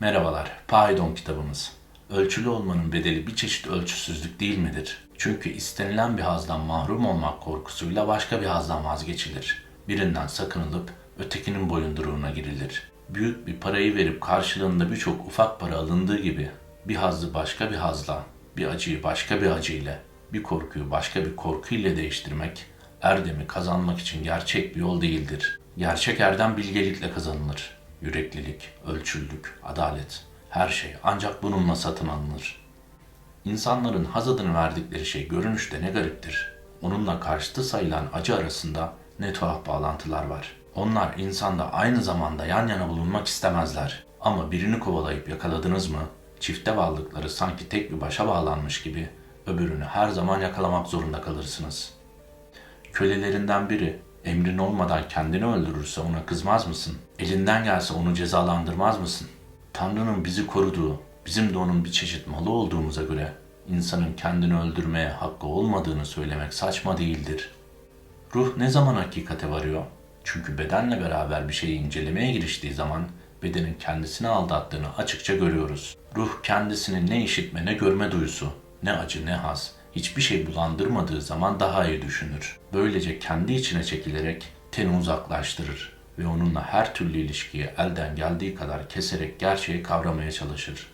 Merhabalar, Paydon kitabımız. Ölçülü olmanın bedeli bir çeşit ölçüsüzlük değil midir? Çünkü istenilen bir hazdan mahrum olmak korkusuyla başka bir hazdan vazgeçilir. Birinden sakınılıp ötekinin boyunduruğuna girilir. Büyük bir parayı verip karşılığında birçok ufak para alındığı gibi bir hazzı başka bir hazla, bir acıyı başka bir acıyla, bir korkuyu başka bir korkuyla değiştirmek erdemi kazanmak için gerçek bir yol değildir. Gerçek erdem bilgelikle kazanılır. Yüreklilik, ölçüllük, adalet, her şey ancak bununla satın alınır. İnsanların haz adını verdikleri şey görünüşte ne gariptir. Onunla karşıtı sayılan acı arasında ne tuhaf bağlantılar var. Onlar insanda aynı zamanda yan yana bulunmak istemezler. Ama birini kovalayıp yakaladınız mı, çifte varlıkları sanki tek bir başa bağlanmış gibi öbürünü her zaman yakalamak zorunda kalırsınız. Kölelerinden biri emrin olmadan kendini öldürürse ona kızmaz mısın? Elinden gelse onu cezalandırmaz mısın? Tanrı'nın bizi koruduğu, bizim de onun bir çeşit malı olduğumuza göre insanın kendini öldürmeye hakkı olmadığını söylemek saçma değildir. Ruh ne zaman hakikate varıyor? Çünkü bedenle beraber bir şeyi incelemeye giriştiği zaman bedenin kendisini aldattığını açıkça görüyoruz. Ruh kendisinin ne işitme ne görme duyusu, ne acı ne haz, hiçbir şey bulandırmadığı zaman daha iyi düşünür. Böylece kendi içine çekilerek teni uzaklaştırır ve onunla her türlü ilişkiyi elden geldiği kadar keserek gerçeği kavramaya çalışır.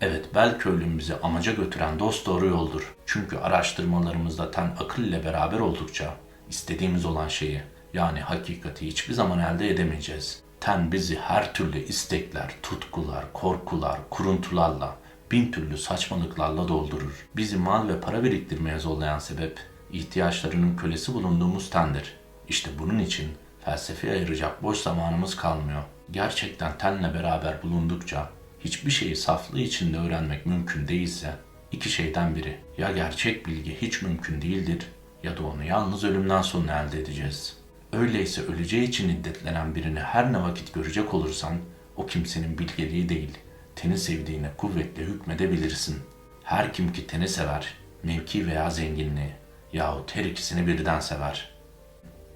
Evet, belki ölüm bizi amaca götüren dost doğru yoldur. Çünkü araştırmalarımızda ten akıl ile beraber oldukça istediğimiz olan şeyi yani hakikati hiçbir zaman elde edemeyeceğiz. Ten bizi her türlü istekler, tutkular, korkular, kuruntularla, bin türlü saçmalıklarla doldurur. Bizi mal ve para biriktirmeye zorlayan sebep ihtiyaçlarının kölesi bulunduğumuz tendir. İşte bunun için felsefe ayıracak boş zamanımız kalmıyor. Gerçekten tenle beraber bulundukça hiçbir şeyi saflığı içinde öğrenmek mümkün değilse iki şeyden biri ya gerçek bilgi hiç mümkün değildir ya da onu yalnız ölümden sonra elde edeceğiz. Öyleyse öleceği için iddetlenen birini her ne vakit görecek olursan o kimsenin bilgeliği değil, teni sevdiğine kuvvetle hükmedebilirsin. Her kim ki teni sever, mevki veya zenginliği yahut her ikisini birden sever.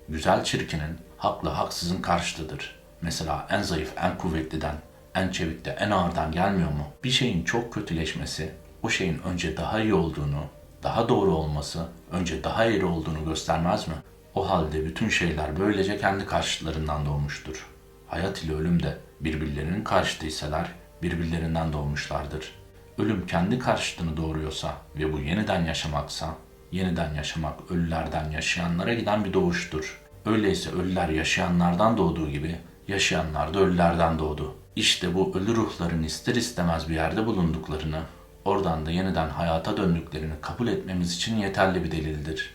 Güzel çirkinin hakla haksızın karşıtıdır. Mesela en zayıf en kuvvetliden, en çevik de en ağırdan gelmiyor mu? Bir şeyin çok kötüleşmesi, o şeyin önce daha iyi olduğunu, daha doğru olması, önce daha iyi olduğunu göstermez mi? O halde bütün şeyler böylece kendi karşıtlarından doğmuştur. Hayat ile ölüm de birbirlerinin karşıtıysalar birbirlerinden doğmuşlardır. Ölüm kendi karşıtını doğuruyorsa ve bu yeniden yaşamaksa, yeniden yaşamak ölülerden yaşayanlara giden bir doğuştur. Öyleyse ölüler yaşayanlardan doğduğu gibi yaşayanlar da ölülerden doğdu. İşte bu ölü ruhların ister istemez bir yerde bulunduklarını, oradan da yeniden hayata döndüklerini kabul etmemiz için yeterli bir delildir.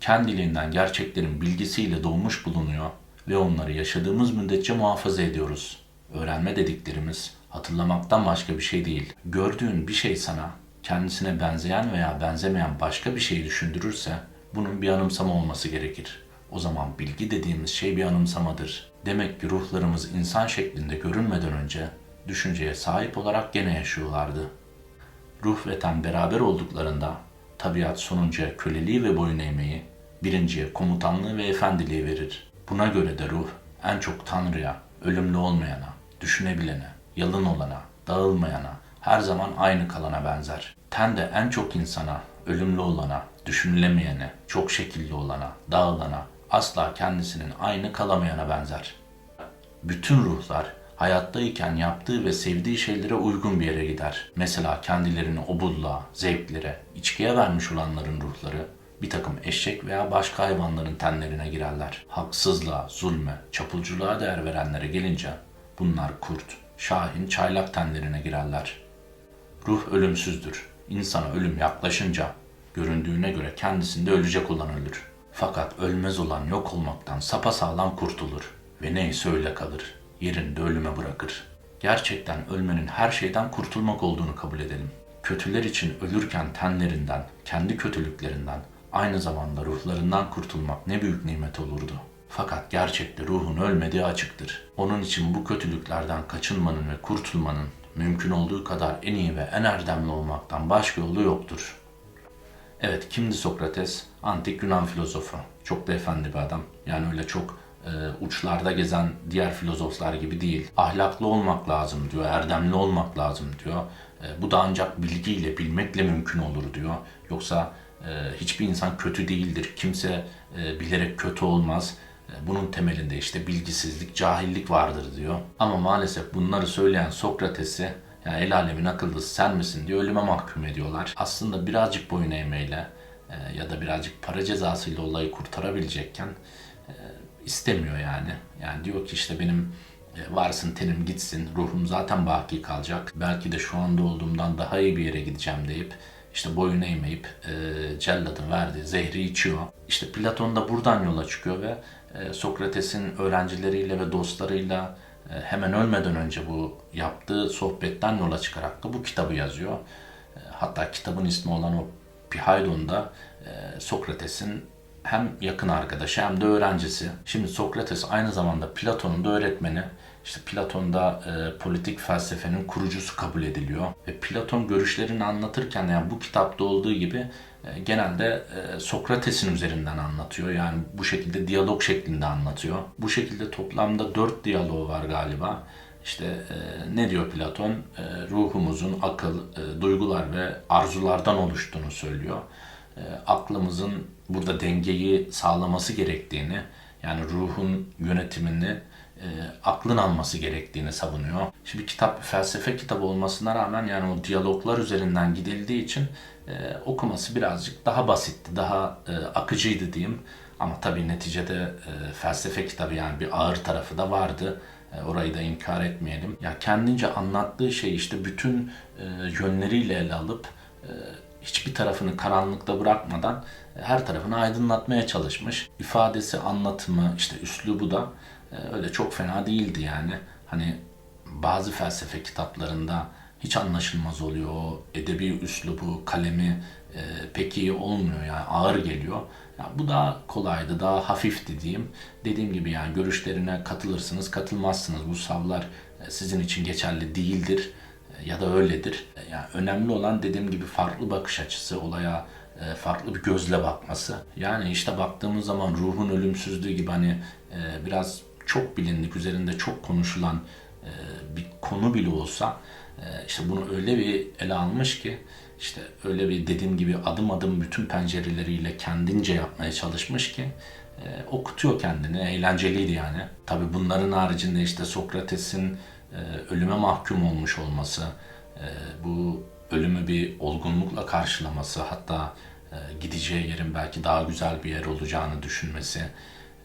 Kendiliğinden gerçeklerin bilgisiyle doğmuş bulunuyor ve onları yaşadığımız müddetçe muhafaza ediyoruz. Öğrenme dediklerimiz hatırlamaktan başka bir şey değil. Gördüğün bir şey sana kendisine benzeyen veya benzemeyen başka bir şey düşündürürse bunun bir anımsama olması gerekir. O zaman bilgi dediğimiz şey bir anımsamadır. Demek ki ruhlarımız insan şeklinde görünmeden önce düşünceye sahip olarak gene yaşıyorlardı. Ruh ve ten beraber olduklarında tabiat sonuncuya köleliği ve boyun eğmeyi, birinciye komutanlığı ve efendiliği verir. Buna göre de ruh en çok Tanrı'ya, ölümlü olmayana, düşünebilene, yalın olana, dağılmayana, her zaman aynı kalana benzer. Ten de en çok insana, ölümlü olana, düşünülemeyene, çok şekilli olana, dağılana, asla kendisinin aynı kalamayana benzer. Bütün ruhlar hayattayken yaptığı ve sevdiği şeylere uygun bir yere gider. Mesela kendilerini obulluğa, zevklere, içkiye vermiş olanların ruhları bir takım eşek veya başka hayvanların tenlerine girerler. Haksızlığa, zulme, çapulculuğa değer verenlere gelince bunlar kurt, şahin, çaylak tenlerine girerler. Ruh ölümsüzdür. İnsana ölüm yaklaşınca göründüğüne göre kendisinde ölecek olan ölür. Fakat ölmez olan yok olmaktan sapasağlam kurtulur ve neyse öyle kalır. Yerinde ölüme bırakır. Gerçekten ölmenin her şeyden kurtulmak olduğunu kabul edelim. Kötüler için ölürken tenlerinden, kendi kötülüklerinden, aynı zamanda ruhlarından kurtulmak ne büyük nimet olurdu. Fakat gerçekte ruhun ölmediği açıktır. Onun için bu kötülüklerden kaçınmanın ve kurtulmanın mümkün olduğu kadar en iyi ve en erdemli olmaktan başka yolu yoktur. Evet, kimdi Sokrates? Antik Yunan filozofu. Çok da efendi bir adam. Yani öyle çok e, uçlarda gezen diğer filozoflar gibi değil. Ahlaklı olmak lazım diyor, erdemli olmak lazım diyor. E, bu da ancak bilgiyle, bilmekle mümkün olur diyor. Yoksa e, hiçbir insan kötü değildir. Kimse e, bilerek kötü olmaz. E, Bunun temelinde işte bilgisizlik, cahillik vardır diyor. Ama maalesef bunları söyleyen Sokrates'i yani el alemin akıllısı sen misin diye ölüme mahkum ediyorlar. Aslında birazcık boyun eğmeyle e, ya da birazcık para cezasıyla olayı kurtarabilecekken e, istemiyor yani. Yani diyor ki işte benim varsın tenim gitsin, ruhum zaten baki kalacak. Belki de şu anda olduğumdan daha iyi bir yere gideceğim deyip işte boyun eğmeyip e, celladın verdiği zehri içiyor. İşte Platon da buradan yola çıkıyor ve e, Sokrates'in öğrencileriyle ve dostlarıyla e, hemen ölmeden önce bu yaptığı sohbetten yola çıkarak da bu kitabı yazıyor. E, hatta kitabın ismi olan o Pihaidon da e, Sokrates'in hem yakın arkadaşı hem de öğrencisi. Şimdi Sokrates aynı zamanda Platon'un da öğretmeni. İşte Platon da e, politik felsefenin kurucusu kabul ediliyor. Ve Platon görüşlerini anlatırken yani bu kitapta olduğu gibi e, genelde e, Sokrates'in üzerinden anlatıyor. Yani bu şekilde diyalog şeklinde anlatıyor. Bu şekilde toplamda dört diyalog var galiba. İşte e, ne diyor Platon? E, ruhumuzun akıl, e, duygular ve arzulardan oluştuğunu söylüyor. E, aklımızın burada dengeyi sağlaması gerektiğini, yani ruhun yönetimini e, aklın alması gerektiğini savunuyor. Şimdi kitap bir felsefe kitabı olmasına rağmen yani o diyaloglar üzerinden gidildiği için e, okuması birazcık daha basitti, daha e, akıcıydı diyeyim. Ama tabii neticede e, felsefe kitabı yani bir ağır tarafı da vardı. E, Orayı da inkar etmeyelim. Ya kendince anlattığı şey işte bütün e, yönleriyle ele alıp e, hiçbir tarafını karanlıkta bırakmadan e, her tarafını aydınlatmaya çalışmış. İfadesi, anlatımı, işte üslubu da e, öyle çok fena değildi yani. Hani bazı felsefe kitaplarında hiç anlaşılmaz oluyor. Edebi üslubu, kalemi e, pek iyi olmuyor yani ağır geliyor. Ya bu daha kolaydı, daha hafifti diyeyim. Dediğim gibi yani görüşlerine katılırsınız, katılmazsınız. Bu savlar e, sizin için geçerli değildir ya da öyledir. Yani önemli olan dediğim gibi farklı bakış açısı, olaya e, farklı bir gözle bakması. Yani işte baktığımız zaman ruhun ölümsüzlüğü gibi hani e, biraz çok bilindik, üzerinde çok konuşulan e, bir konu bile olsa işte bunu öyle bir ele almış ki işte öyle bir dediğim gibi adım adım bütün pencereleriyle kendince yapmaya çalışmış ki okutuyor kendini. Eğlenceliydi yani. Tabi bunların haricinde işte Sokrates'in ölüme mahkum olmuş olması, e, bu ölümü bir olgunlukla karşılaması, hatta e, gideceği yerin belki daha güzel bir yer olacağını düşünmesi,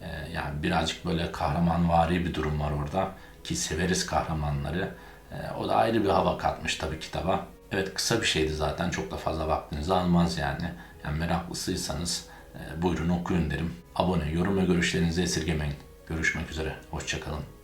e, yani birazcık böyle kahramanvari bir durum var orada ki severiz kahramanları. E, o da ayrı bir hava katmış tabii kitaba. Evet kısa bir şeydi zaten çok da fazla vaktinizi almaz yani. Yani meraklısıysanız e, buyurun okuyun derim. Abone, yorum ve görüşlerinizi esirgemeyin. Görüşmek üzere, hoşçakalın.